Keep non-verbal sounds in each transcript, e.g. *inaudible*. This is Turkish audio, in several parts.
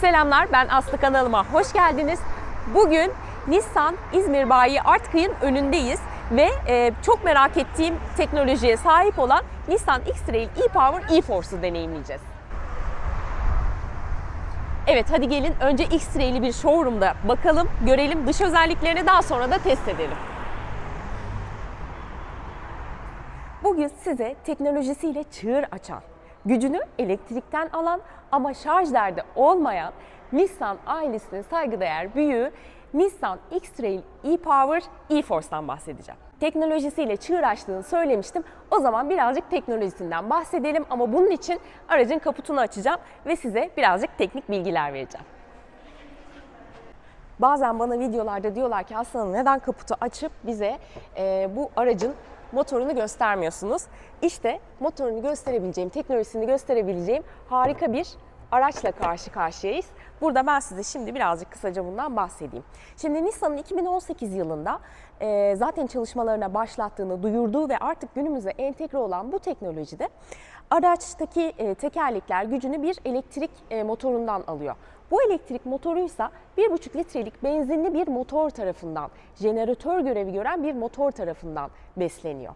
Selamlar, ben Aslı kanalıma hoş geldiniz. Bugün Nissan İzmir Bayi Artky'ın önündeyiz ve e, çok merak ettiğim teknolojiye sahip olan Nissan X-Trail e-Power e-Force'u deneyimleyeceğiz. Evet hadi gelin önce X-Trail'i bir showroom'da bakalım, görelim dış özelliklerini daha sonra da test edelim. Bugün size teknolojisiyle çığır açan, gücünü elektrikten alan ama şarj derdi olmayan Nissan ailesinin saygıdeğer büyüğü Nissan X-Trail e-Power e-Force'dan bahsedeceğim. Teknolojisiyle çığır açtığını söylemiştim. O zaman birazcık teknolojisinden bahsedelim ama bunun için aracın kaputunu açacağım ve size birazcık teknik bilgiler vereceğim. Bazen bana videolarda diyorlar ki aslında neden kaputu açıp bize e, bu aracın motorunu göstermiyorsunuz? İşte motorunu gösterebileceğim, teknolojisini gösterebileceğim harika bir araçla karşı karşıyayız. Burada ben size şimdi birazcık kısaca bundan bahsedeyim. Şimdi Nissan'ın 2018 yılında e, zaten çalışmalarına başlattığını duyurduğu ve artık günümüze entegre olan bu teknolojide araçtaki e, tekerlekler gücünü bir elektrik e, motorundan alıyor. Bu elektrik motoruysa 1,5 litrelik benzinli bir motor tarafından, jeneratör görevi gören bir motor tarafından besleniyor.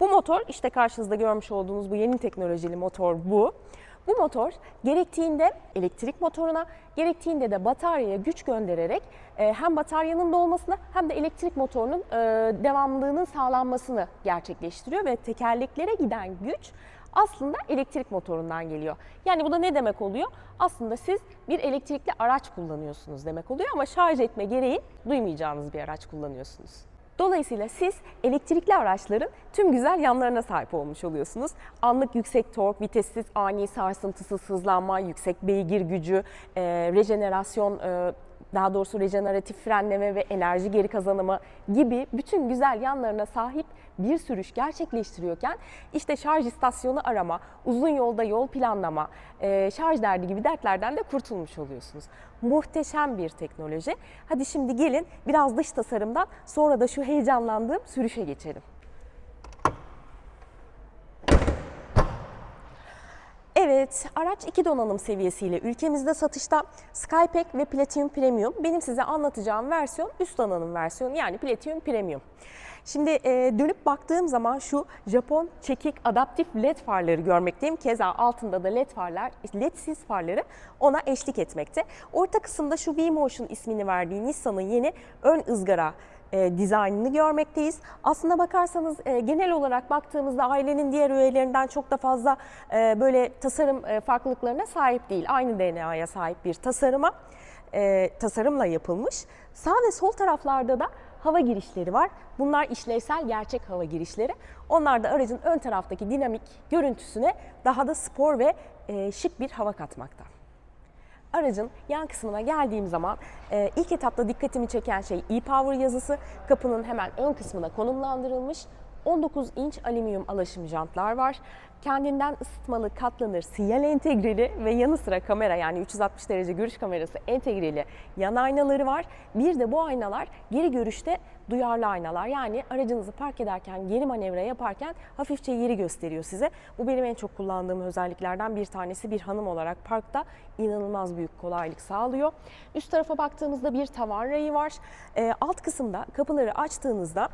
Bu motor işte karşınızda görmüş olduğunuz bu yeni teknolojili motor bu. Bu motor gerektiğinde elektrik motoruna, gerektiğinde de bataryaya güç göndererek e, hem bataryanın dolmasını hem de elektrik motorunun e, devamlılığının sağlanmasını gerçekleştiriyor ve tekerleklere giden güç aslında elektrik motorundan geliyor. Yani bu da ne demek oluyor? Aslında siz bir elektrikli araç kullanıyorsunuz demek oluyor ama şarj etme gereği duymayacağınız bir araç kullanıyorsunuz. Dolayısıyla siz elektrikli araçların tüm güzel yanlarına sahip olmuş oluyorsunuz. Anlık yüksek tork, vitessiz ani sarsıntısız hızlanma, yüksek beygir gücü, e, rejenerasyon, e, daha doğrusu rejeneratif frenleme ve enerji geri kazanımı gibi bütün güzel yanlarına sahip bir sürüş gerçekleştiriyorken işte şarj istasyonu arama, uzun yolda yol planlama, e, şarj derdi gibi dertlerden de kurtulmuş oluyorsunuz. Muhteşem bir teknoloji. Hadi şimdi gelin biraz dış tasarımdan sonra da şu heyecanlandığım sürüşe geçelim. Evet, araç iki donanım seviyesiyle ülkemizde satışta Skypack ve Platinum Premium. Benim size anlatacağım versiyon üst donanım versiyonu yani Platinum Premium. Şimdi e, dönüp baktığım zaman şu Japon çekik adaptif led farları görmekteyim. Keza altında da led farlar, ledsiz farları ona eşlik etmekte. Orta kısımda şu V-Motion ismini verdiği Nissan'ın yeni ön ızgara e, dizaynını görmekteyiz. Aslına bakarsanız e, genel olarak baktığımızda ailenin diğer üyelerinden çok da fazla e, böyle tasarım e, farklılıklarına sahip değil. Aynı DNA'ya sahip bir tasarıma e, tasarımla yapılmış. Sağ ve sol taraflarda da hava girişleri var. Bunlar işlevsel gerçek hava girişleri. Onlar da aracın ön taraftaki dinamik görüntüsüne daha da spor ve e, şık bir hava katmakta. Aracın yan kısmına geldiğim zaman e, ilk etapta dikkatimi çeken şey e-Power yazısı. Kapının hemen ön kısmına konumlandırılmış. 19 inç alüminyum alaşım jantlar var. Kendinden ısıtmalı, katlanır, sinyal entegreli ve yanı sıra kamera yani 360 derece görüş kamerası entegreli yan aynaları var. Bir de bu aynalar geri görüşte duyarlı aynalar. Yani aracınızı park ederken, geri manevra yaparken hafifçe yeri gösteriyor size. Bu benim en çok kullandığım özelliklerden bir tanesi. Bir hanım olarak parkta inanılmaz büyük kolaylık sağlıyor. Üst tarafa baktığımızda bir tavan rayı var. Ee, alt kısımda kapıları açtığınızda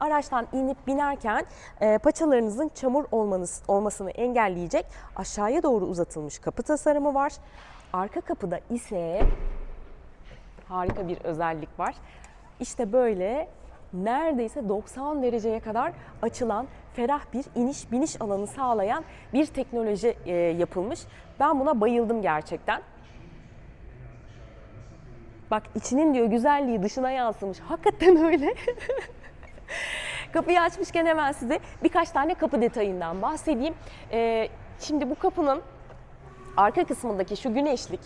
araçtan inip binerken e, paçalarınızın çamur olmanız, olmasını engelleyecek aşağıya doğru uzatılmış kapı tasarımı var. Arka kapıda ise harika bir özellik var. İşte böyle neredeyse 90 dereceye kadar açılan ferah bir iniş biniş alanı sağlayan bir teknoloji e, yapılmış. Ben buna bayıldım gerçekten. Bak içinin diyor güzelliği dışına yansımış. Hakikaten öyle. *laughs* *laughs* Kapıyı açmışken hemen size birkaç tane kapı detayından bahsedeyim. Ee, şimdi bu kapının arka kısmındaki şu güneşlik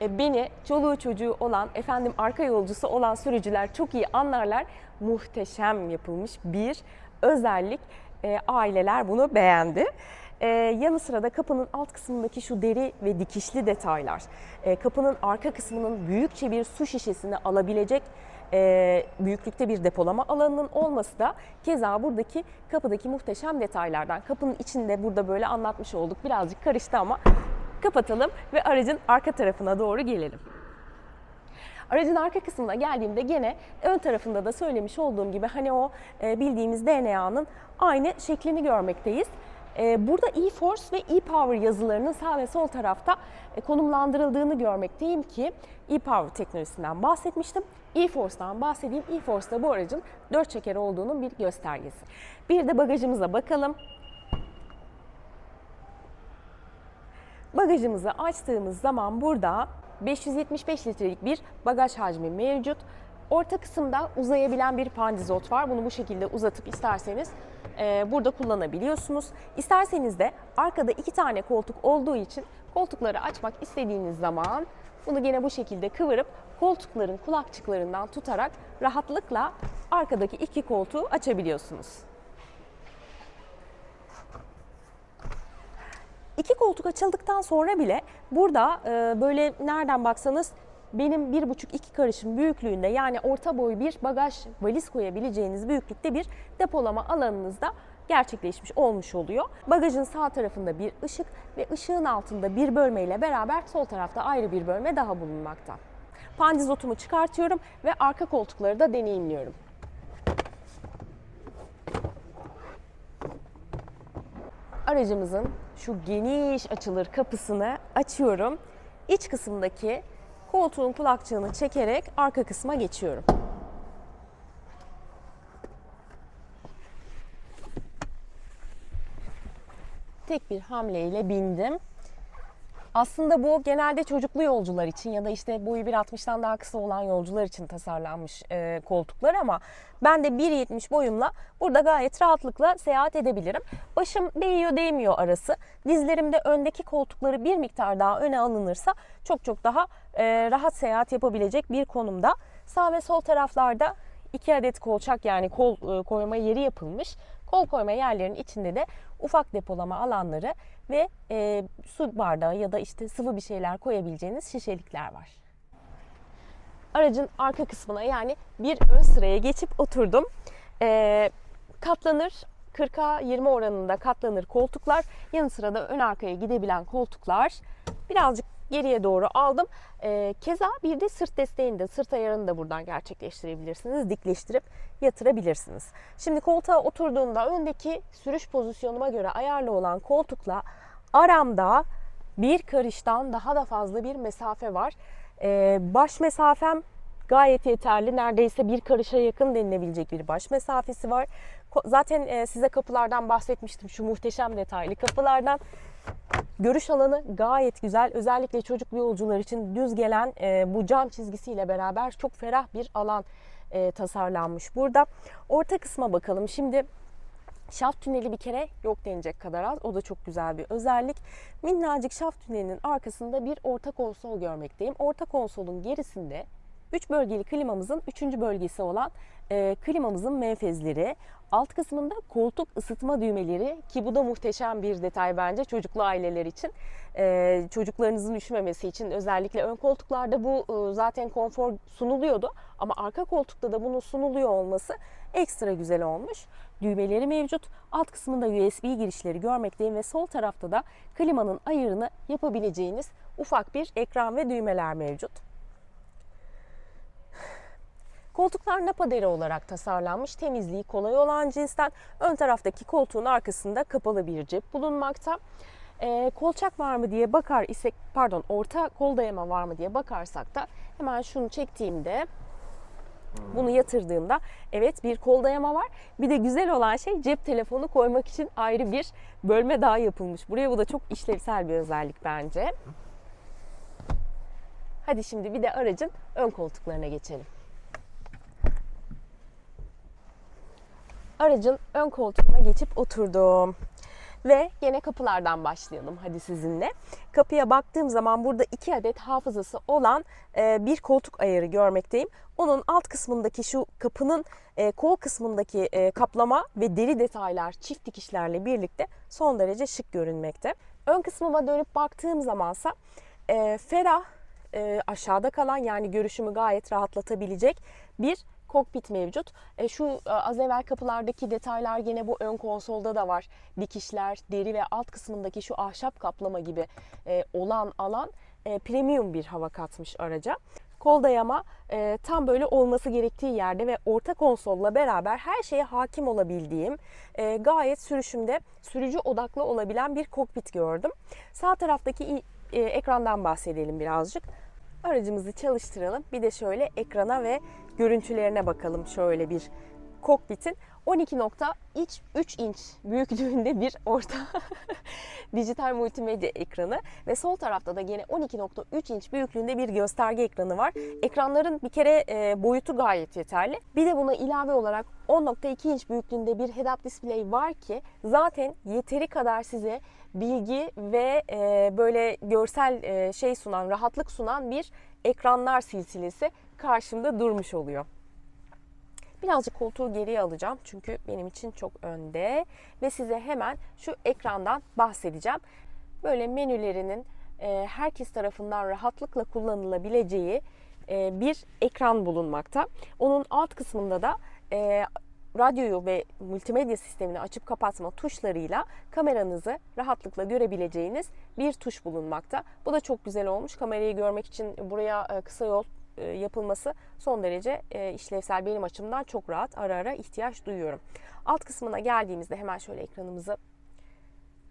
e, beni çoluğu çocuğu olan efendim arka yolcusu olan sürücüler çok iyi anlarlar. Muhteşem yapılmış bir özellik. E, aileler bunu beğendi. Ee, yanı sıra da kapının alt kısmındaki şu deri ve dikişli detaylar, e, kapının arka kısmının büyükçe bir su şişesini alabilecek e, büyüklükte bir depolama alanının olması da keza buradaki kapıdaki muhteşem detaylardan. Kapının içinde burada böyle anlatmış olduk birazcık karıştı ama kapatalım ve aracın arka tarafına doğru gelelim. Aracın arka kısmına geldiğimde gene ön tarafında da söylemiş olduğum gibi hani o e, bildiğimiz DNA'nın aynı şeklini görmekteyiz. E, Burada e-Force ve e-Power yazılarının sağ ve sol tarafta e, konumlandırıldığını görmekteyim ki e-Power teknolojisinden bahsetmiştim. e-Force'dan bahsedeyim. e-Force da bu aracın 4 çeker olduğunun bir göstergesi. Bir de bagajımıza bakalım. Bagajımızı açtığımız zaman burada 575 litrelik bir bagaj hacmi mevcut. Orta kısımda uzayabilen bir pandizot var. Bunu bu şekilde uzatıp isterseniz e, burada kullanabiliyorsunuz. İsterseniz de arkada iki tane koltuk olduğu için koltukları açmak istediğiniz zaman bunu gene bu şekilde kıvırıp koltukların kulakçıklarından tutarak rahatlıkla arkadaki iki koltuğu açabiliyorsunuz. İki koltuk açıldıktan sonra bile burada e, böyle nereden baksanız benim bir buçuk iki karışım büyüklüğünde yani orta boy bir bagaj valiz koyabileceğiniz büyüklükte bir depolama alanınızda gerçekleşmiş olmuş oluyor. Bagajın sağ tarafında bir ışık ve ışığın altında bir bölmeyle beraber sol tarafta ayrı bir bölme daha bulunmakta. Pandizotumu çıkartıyorum ve arka koltukları da deneyimliyorum. aracımızın şu geniş açılır kapısını açıyorum. İç kısımdaki koltuğun kulakçığını çekerek arka kısma geçiyorum. Tek bir hamleyle bindim. Aslında bu genelde çocuklu yolcular için ya da işte boyu 1.60'dan daha kısa olan yolcular için tasarlanmış e, koltuklar ama ben de 1.70 boyumla burada gayet rahatlıkla seyahat edebilirim. Başım değiyor değmiyor arası. Dizlerimde öndeki koltukları bir miktar daha öne alınırsa çok çok daha e, rahat seyahat yapabilecek bir konumda. Sağ ve sol taraflarda iki adet kolçak yani kol e, koyma yeri yapılmış. Kol koyma yerlerinin içinde de ufak depolama alanları ve e, su bardağı ya da işte sıvı bir şeyler koyabileceğiniz şişelikler var. Aracın arka kısmına yani bir ön sıraya geçip oturdum. E, katlanır 40'a 20 oranında katlanır koltuklar. Yanı sıra da ön arkaya gidebilen koltuklar. Birazcık geriye doğru aldım. E, keza bir de sırt desteğini de sırt ayarını da buradan gerçekleştirebilirsiniz. Dikleştirip yatırabilirsiniz. Şimdi koltuğa oturduğumda öndeki sürüş pozisyonuma göre ayarlı olan koltukla aramda bir karıştan daha da fazla bir mesafe var. E, baş mesafem gayet yeterli. Neredeyse bir karışa yakın denilebilecek bir baş mesafesi var. Zaten e, size kapılardan bahsetmiştim. Şu muhteşem detaylı kapılardan. Görüş alanı gayet güzel. Özellikle çocuklu yolcular için düz gelen e, bu cam çizgisiyle beraber çok ferah bir alan e, tasarlanmış burada. Orta kısma bakalım. Şimdi Şaft tüneli bir kere yok denecek kadar az. O da çok güzel bir özellik. Minnacık şaft tünelinin arkasında bir orta konsol görmekteyim. Orta konsolun gerisinde 3 bölgeli klimamızın 3. bölgesi olan e, klimamızın menfezleri, alt kısmında koltuk ısıtma düğmeleri ki bu da muhteşem bir detay bence çocuklu aileler için. E, çocuklarınızın üşümemesi için özellikle ön koltuklarda bu e, zaten konfor sunuluyordu ama arka koltukta da bunun sunuluyor olması ekstra güzel olmuş. Düğmeleri mevcut. Alt kısmında USB girişleri görmekteyim ve sol tarafta da klimanın ayarını yapabileceğiniz ufak bir ekran ve düğmeler mevcut. Koltuklar napa deri olarak tasarlanmış, temizliği kolay olan cinsten. Ön taraftaki koltuğun arkasında kapalı bir cep bulunmakta. Ee, kolçak var mı diye bakar isek, pardon orta kol dayama var mı diye bakarsak da hemen şunu çektiğimde bunu yatırdığımda evet bir kol dayama var. Bir de güzel olan şey cep telefonu koymak için ayrı bir bölme daha yapılmış. Buraya bu da çok işlevsel bir özellik bence. Hadi şimdi bir de aracın ön koltuklarına geçelim. Aracın ön koltuğuna geçip oturdum. Ve yine kapılardan başlayalım hadi sizinle. Kapıya baktığım zaman burada iki adet hafızası olan e, bir koltuk ayarı görmekteyim. Onun alt kısmındaki şu kapının e, kol kısmındaki e, kaplama ve deri detaylar çift dikişlerle birlikte son derece şık görünmekte. Ön kısmıma dönüp baktığım zamansa ferah, aşağıda kalan yani görüşümü gayet rahatlatabilecek bir kokpit mevcut. E, şu e, az evvel kapılardaki detaylar gene bu ön konsolda da var. Dikişler, deri ve alt kısmındaki şu ahşap kaplama gibi e, olan alan e, premium bir hava katmış araca. Kol dayama e, tam böyle olması gerektiği yerde ve orta konsolla beraber her şeye hakim olabildiğim, e, gayet sürüşümde sürücü odaklı olabilen bir kokpit gördüm. Sağ taraftaki e, ekrandan bahsedelim birazcık. Aracımızı çalıştıralım. Bir de şöyle ekrana ve görüntülerine bakalım şöyle bir kokpitin 12.3 inç büyüklüğünde bir orta *laughs* dijital multimedya ekranı ve sol tarafta da yine 12.3 inç büyüklüğünde bir gösterge ekranı var. Ekranların bir kere e, boyutu gayet yeterli. Bir de buna ilave olarak 10.2 inç büyüklüğünde bir head-up display var ki zaten yeteri kadar size bilgi ve e, böyle görsel e, şey sunan, rahatlık sunan bir ekranlar silsilesi karşımda durmuş oluyor. Birazcık koltuğu geriye alacağım çünkü benim için çok önde ve size hemen şu ekrandan bahsedeceğim. Böyle menülerinin e, herkes tarafından rahatlıkla kullanılabileceği e, bir ekran bulunmakta. Onun alt kısmında da e, radyoyu ve multimedya sistemini açıp kapatma tuşlarıyla kameranızı rahatlıkla görebileceğiniz bir tuş bulunmakta. Bu da çok güzel olmuş. Kamerayı görmek için buraya kısa yol yapılması son derece e, işlevsel benim açımdan çok rahat. Ara ara ihtiyaç duyuyorum. Alt kısmına geldiğimizde hemen şöyle ekranımızı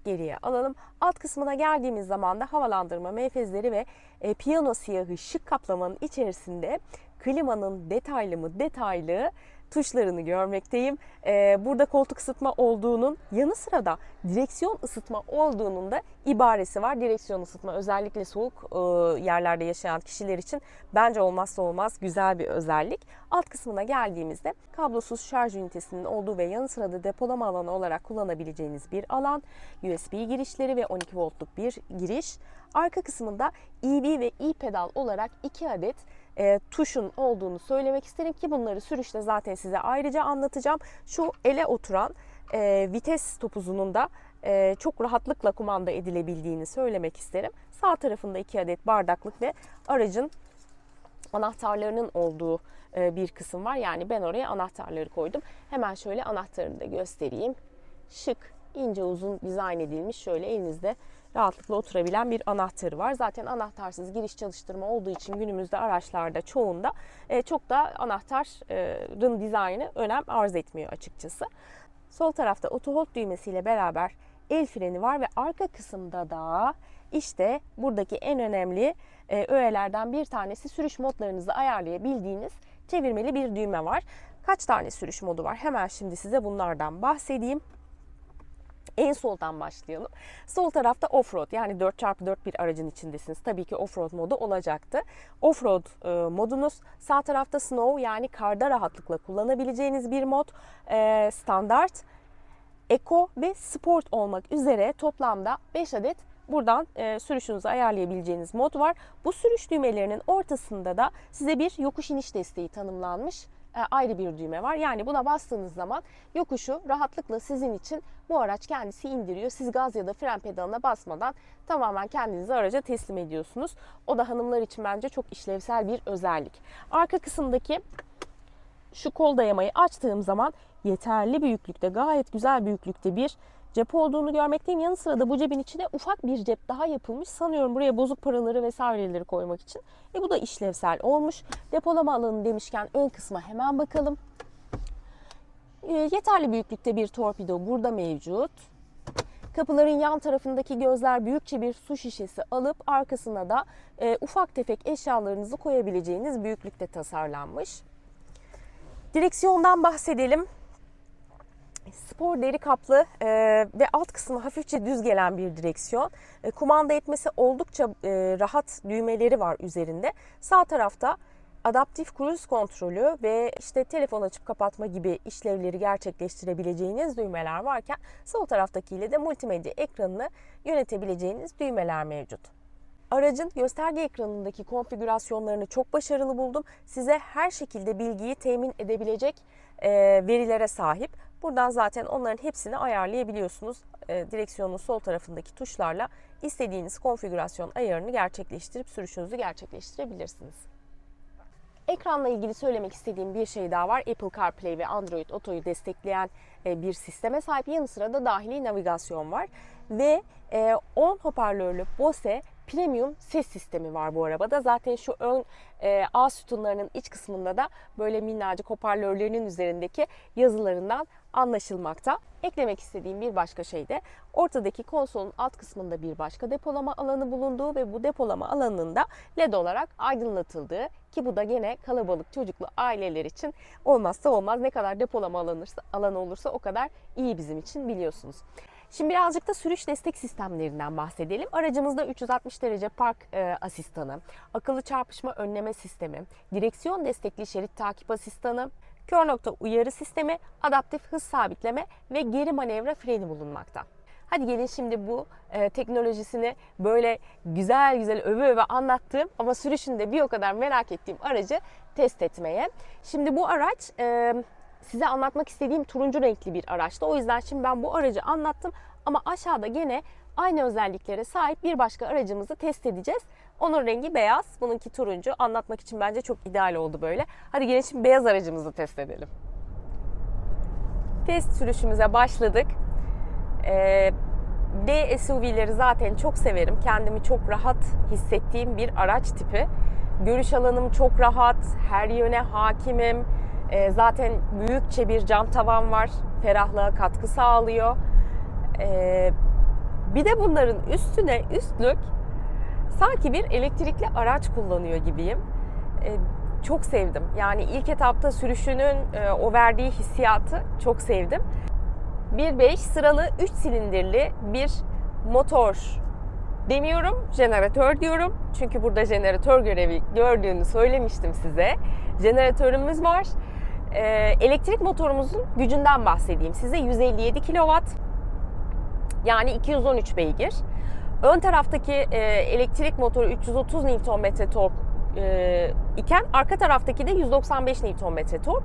geriye alalım. Alt kısmına geldiğimiz zaman da havalandırma menfezleri ve e, piyano siyahı şık kaplamanın içerisinde klimanın detaylı mı detaylı tuşlarını görmekteyim. E, burada koltuk ısıtma olduğunun yanı sıra da direksiyon ısıtma olduğunun da ibaresi var. Direksiyon ısıtma özellikle soğuk e, yerlerde yaşayan kişiler için bence olmazsa olmaz güzel bir özellik. Alt kısmına geldiğimizde kablosuz şarj ünitesinin olduğu ve yanı sıra da depolama alanı olarak kullanabileceğiniz bir alan, USB girişleri ve 12 voltluk bir giriş. Arka kısmında EV ve e-pedal olarak iki adet e, tuşun olduğunu söylemek isterim ki bunları sürüşte zaten size ayrıca anlatacağım. Şu ele oturan e, vites topuzunun da e, çok rahatlıkla kumanda edilebildiğini söylemek isterim. Sağ tarafında iki adet bardaklık ve aracın anahtarlarının olduğu e, bir kısım var. Yani ben oraya anahtarları koydum. Hemen şöyle anahtarını da göstereyim. Şık, ince uzun dizayn edilmiş şöyle elinizde rahatlıkla oturabilen bir anahtarı var. Zaten anahtarsız giriş çalıştırma olduğu için günümüzde araçlarda çoğunda e, çok da anahtarın dizaynı önem arz etmiyor açıkçası. Sol tarafta auto hold düğmesiyle beraber el freni var ve arka kısımda da işte buradaki en önemli e, öğelerden bir tanesi sürüş modlarınızı ayarlayabildiğiniz çevirmeli bir düğme var. Kaç tane sürüş modu var? Hemen şimdi size bunlardan bahsedeyim. En soldan başlayalım. Sol tarafta offroad yani 4x4 bir aracın içindesiniz. Tabii ki offroad modu olacaktı. Offroad e, modunuz sağ tarafta snow yani karda rahatlıkla kullanabileceğiniz bir mod. E, standart, Eco ve Sport olmak üzere toplamda 5 adet buradan e, sürüşünüzü ayarlayabileceğiniz mod var. Bu sürüş düğmelerinin ortasında da size bir yokuş iniş desteği tanımlanmış ayrı bir düğme var. Yani buna bastığınız zaman yokuşu rahatlıkla sizin için bu araç kendisi indiriyor. Siz gaz ya da fren pedalına basmadan tamamen kendinizi araca teslim ediyorsunuz. O da hanımlar için bence çok işlevsel bir özellik. Arka kısımdaki şu kol dayamayı açtığım zaman yeterli büyüklükte, gayet güzel büyüklükte bir cep olduğunu görmekteyim. Yanı sıra da bu cebin içine ufak bir cep daha yapılmış. Sanıyorum buraya bozuk paraları vesaireleri koymak için. E bu da işlevsel olmuş. Depolama alanı demişken ön kısma hemen bakalım. E, yeterli büyüklükte bir torpido burada mevcut. Kapıların yan tarafındaki gözler büyükçe bir su şişesi alıp arkasına da e, ufak tefek eşyalarınızı koyabileceğiniz büyüklükte tasarlanmış. Direksiyondan bahsedelim. Spor deri kaplı e, ve alt kısmı hafifçe düz gelen bir direksiyon. E, kumanda etmesi oldukça e, rahat düğmeleri var üzerinde. Sağ tarafta adaptif cruise kontrolü ve işte telefon açıp kapatma gibi işlevleri gerçekleştirebileceğiniz düğmeler varken sol taraftakiyle de multimedya ekranını yönetebileceğiniz düğmeler mevcut. Aracın gösterge ekranındaki konfigürasyonlarını çok başarılı buldum. Size her şekilde bilgiyi temin edebilecek e, verilere sahip. Buradan zaten onların hepsini ayarlayabiliyorsunuz. E, direksiyonun sol tarafındaki tuşlarla istediğiniz konfigürasyon ayarını gerçekleştirip sürüşünüzü gerçekleştirebilirsiniz. Ekranla ilgili söylemek istediğim bir şey daha var. Apple CarPlay ve Android Auto'yu destekleyen e, bir sisteme sahip. Yanı sıra da dahili navigasyon var. Ve e, 10 hoparlörlü Bose Premium ses sistemi var bu arabada. Zaten şu ön e, A sütunlarının iç kısmında da böyle minnacık hoparlörlerinin üzerindeki yazılarından anlaşılmakta. Eklemek istediğim bir başka şey de ortadaki konsolun alt kısmında bir başka depolama alanı bulunduğu ve bu depolama alanında LED olarak aydınlatıldığı ki bu da gene kalabalık çocuklu aileler için olmazsa olmaz ne kadar depolama alanı olursa o kadar iyi bizim için biliyorsunuz. Şimdi birazcık da sürüş destek sistemlerinden bahsedelim. Aracımızda 360 derece park e, asistanı, akıllı çarpışma önleme sistemi, direksiyon destekli şerit takip asistanı, kör nokta uyarı sistemi, adaptif hız sabitleme ve geri manevra freni bulunmakta. Hadi gelin şimdi bu e, teknolojisini böyle güzel güzel öve öve anlattığım ama sürüşünde bir o kadar merak ettiğim aracı test etmeye. Şimdi bu araç e, size anlatmak istediğim turuncu renkli bir araçtı. O yüzden şimdi ben bu aracı anlattım ama aşağıda gene aynı özelliklere sahip bir başka aracımızı test edeceğiz. Onun rengi beyaz, bununki turuncu. Anlatmak için bence çok ideal oldu böyle. Hadi gelin şimdi beyaz aracımızı test edelim. Test sürüşümüze başladık. Ee, D SUV'leri zaten çok severim. Kendimi çok rahat hissettiğim bir araç tipi. Görüş alanım çok rahat, her yöne hakimim. Ee, zaten büyükçe bir cam tavan var, ferahlığa katkı sağlıyor. Ee, bir de bunların üstüne üstlük sanki bir elektrikli araç kullanıyor gibiyim. Ee, çok sevdim. Yani ilk etapta sürüşünün e, o verdiği hissiyatı çok sevdim. 1.5 sıralı 3 silindirli bir motor demiyorum, jeneratör diyorum. Çünkü burada jeneratör görevi gördüğünü söylemiştim size. Jeneratörümüz var. Ee, elektrik motorumuzun gücünden bahsedeyim size. 157 kW yani 213 beygir. Ön taraftaki e, elektrik motoru 330 Nm tork e, iken arka taraftaki de 195 Nm tork.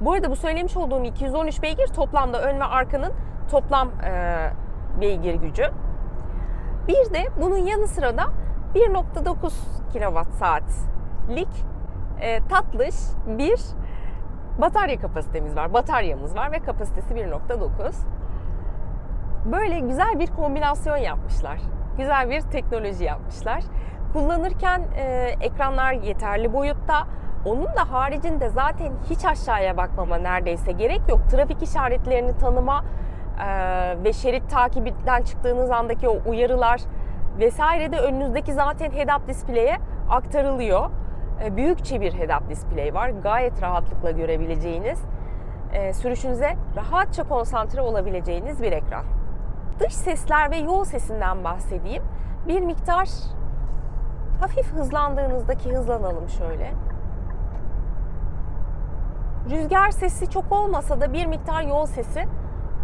Bu arada bu söylemiş olduğum 213 beygir toplamda ön ve arkanın toplam e, beygir gücü. Bir de bunun yanı sıra da 1.9 kWh saatlik e, tatlış bir batarya kapasitemiz var. Bataryamız var ve kapasitesi 1.9. Böyle güzel bir kombinasyon yapmışlar. Güzel bir teknoloji yapmışlar. Kullanırken e, ekranlar yeterli boyutta. Onun da haricinde zaten hiç aşağıya bakmama neredeyse gerek yok. Trafik işaretlerini tanıma e, ve şerit takibinden çıktığınız andaki o uyarılar vesaire de önünüzdeki zaten head-up display'e aktarılıyor. E, büyükçe bir head-up display var. Gayet rahatlıkla görebileceğiniz, e, sürüşünüze rahatça konsantre olabileceğiniz bir ekran. Dış sesler ve yol sesinden bahsedeyim. Bir miktar hafif hızlandığınızdaki hızlanalım şöyle. Rüzgar sesi çok olmasa da bir miktar yol sesi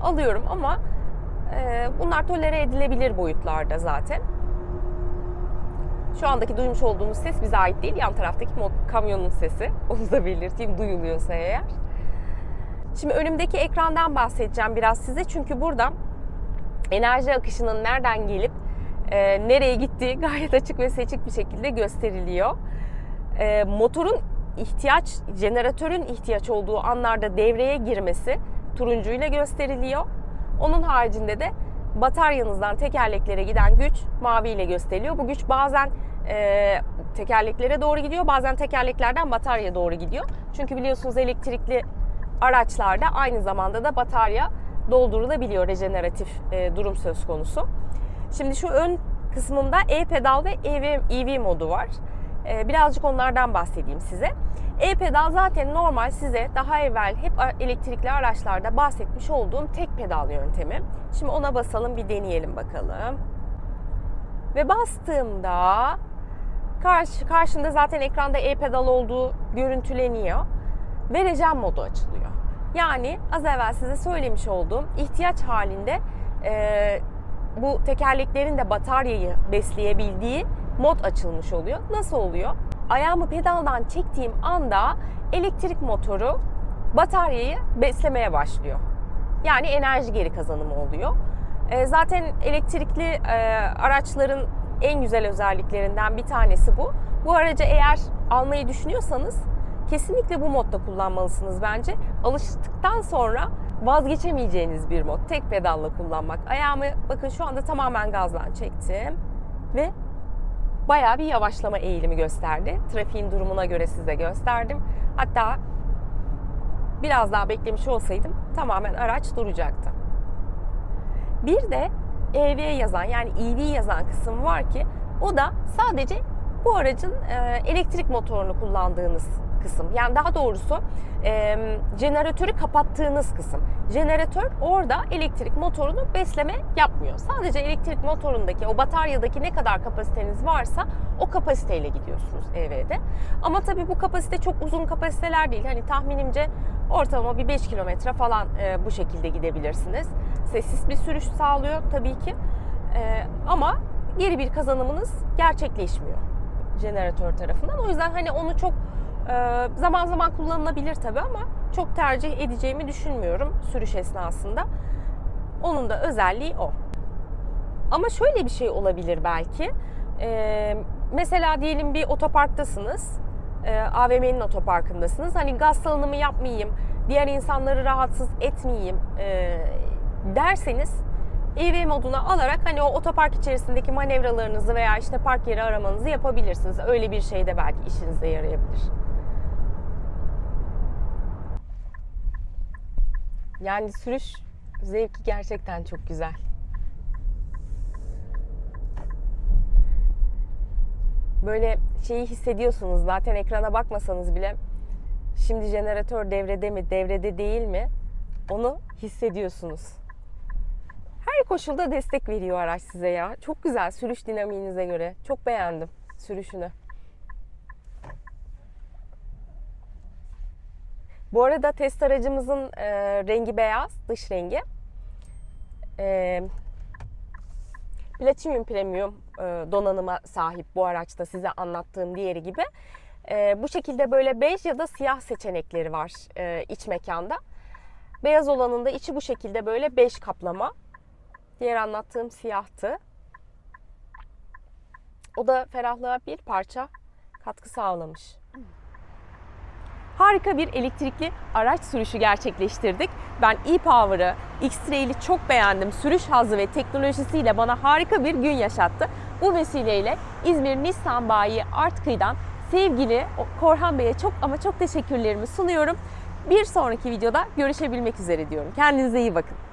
alıyorum ama e, bunlar tolere edilebilir boyutlarda zaten. Şu andaki duymuş olduğumuz ses bize ait değil. Yan taraftaki kamyonun sesi. *laughs* Onu da belirteyim duyuluyorsa eğer. Şimdi önümdeki ekrandan bahsedeceğim biraz size. Çünkü burada enerji akışının nereden gelip e, nereye gittiği *laughs* gayet açık ve seçik bir şekilde gösteriliyor. E, motorun ihtiyaç, jeneratörün ihtiyaç olduğu anlarda devreye girmesi turuncuyla gösteriliyor. Onun haricinde de bataryanızdan tekerleklere giden güç mavi ile gösteriliyor. Bu güç bazen e, tekerleklere doğru gidiyor, bazen tekerleklerden bataryaya doğru gidiyor. Çünkü biliyorsunuz elektrikli araçlarda aynı zamanda da batarya doldurulabiliyor rejeneratif e, durum söz konusu. Şimdi şu ön kısmında e-pedal ve EV, EV modu var. E, birazcık onlardan bahsedeyim size. E-pedal zaten normal size daha evvel hep elektrikli araçlarda bahsetmiş olduğum tek pedal yöntemi. Şimdi ona basalım bir deneyelim bakalım. Ve bastığımda karşı, karşında zaten ekranda e-pedal olduğu görüntüleniyor. Ve rejen modu açılıyor. Yani az evvel size söylemiş olduğum ihtiyaç halinde e, bu tekerleklerin de bataryayı besleyebildiği mod açılmış oluyor. Nasıl oluyor? Ayağımı pedaldan çektiğim anda elektrik motoru bataryayı beslemeye başlıyor. Yani enerji geri kazanımı oluyor. E, zaten elektrikli e, araçların en güzel özelliklerinden bir tanesi bu. Bu aracı eğer almayı düşünüyorsanız kesinlikle bu modda kullanmalısınız bence. Alıştıktan sonra vazgeçemeyeceğiniz bir mod. Tek pedalla kullanmak. Ayağımı bakın şu anda tamamen gazdan çektim ve bayağı bir yavaşlama eğilimi gösterdi. Trafiğin durumuna göre size gösterdim. Hatta biraz daha beklemiş olsaydım tamamen araç duracaktı. Bir de EV yazan yani EV yazan kısım var ki o da sadece bu aracın e, elektrik motorunu kullandığınız kısım. Yani daha doğrusu e, jeneratörü kapattığınız kısım. Jeneratör orada elektrik motorunu besleme yapmıyor. Sadece elektrik motorundaki o bataryadaki ne kadar kapasiteniz varsa o kapasiteyle gidiyorsunuz EV'de. Ama tabii bu kapasite çok uzun kapasiteler değil. Hani tahminimce ortalama bir 5 kilometre falan e, bu şekilde gidebilirsiniz. Sessiz bir sürüş sağlıyor tabii ki. E, ama geri bir kazanımınız gerçekleşmiyor jeneratör tarafından. O yüzden hani onu çok e, zaman zaman kullanılabilir tabii ama çok tercih edeceğimi düşünmüyorum sürüş esnasında. Onun da özelliği o. Ama şöyle bir şey olabilir belki. E, mesela diyelim bir otoparktasınız. E, AVM'nin otoparkındasınız. Hani gaz salınımı yapmayayım, diğer insanları rahatsız etmeyeyim e, derseniz EV moduna alarak hani o otopark içerisindeki manevralarınızı veya işte park yeri aramanızı yapabilirsiniz. Öyle bir şey de belki işinize yarayabilir. Yani sürüş zevki gerçekten çok güzel. Böyle şeyi hissediyorsunuz zaten ekrana bakmasanız bile şimdi jeneratör devrede mi devrede değil mi onu hissediyorsunuz. Her koşulda destek veriyor araç size ya. Çok güzel sürüş dinamiğinize göre. Çok beğendim sürüşünü. Bu arada test aracımızın e, rengi beyaz, dış rengi. E, Platinum Premium e, donanıma sahip bu araçta size anlattığım diğeri gibi. E, bu şekilde böyle bej ya da siyah seçenekleri var e, iç mekanda. Beyaz olanın da içi bu şekilde böyle bej kaplama. Diğer anlattığım siyahtı. O da ferahlığa bir parça katkı sağlamış. Harika bir elektrikli araç sürüşü gerçekleştirdik. Ben e-Power'ı, X-Trail'i çok beğendim. Sürüş hazzı ve teknolojisiyle bana harika bir gün yaşattı. Bu vesileyle İzmir Nissan Bayi Artkıy'dan sevgili Korhan Bey'e çok ama çok teşekkürlerimi sunuyorum. Bir sonraki videoda görüşebilmek üzere diyorum. Kendinize iyi bakın.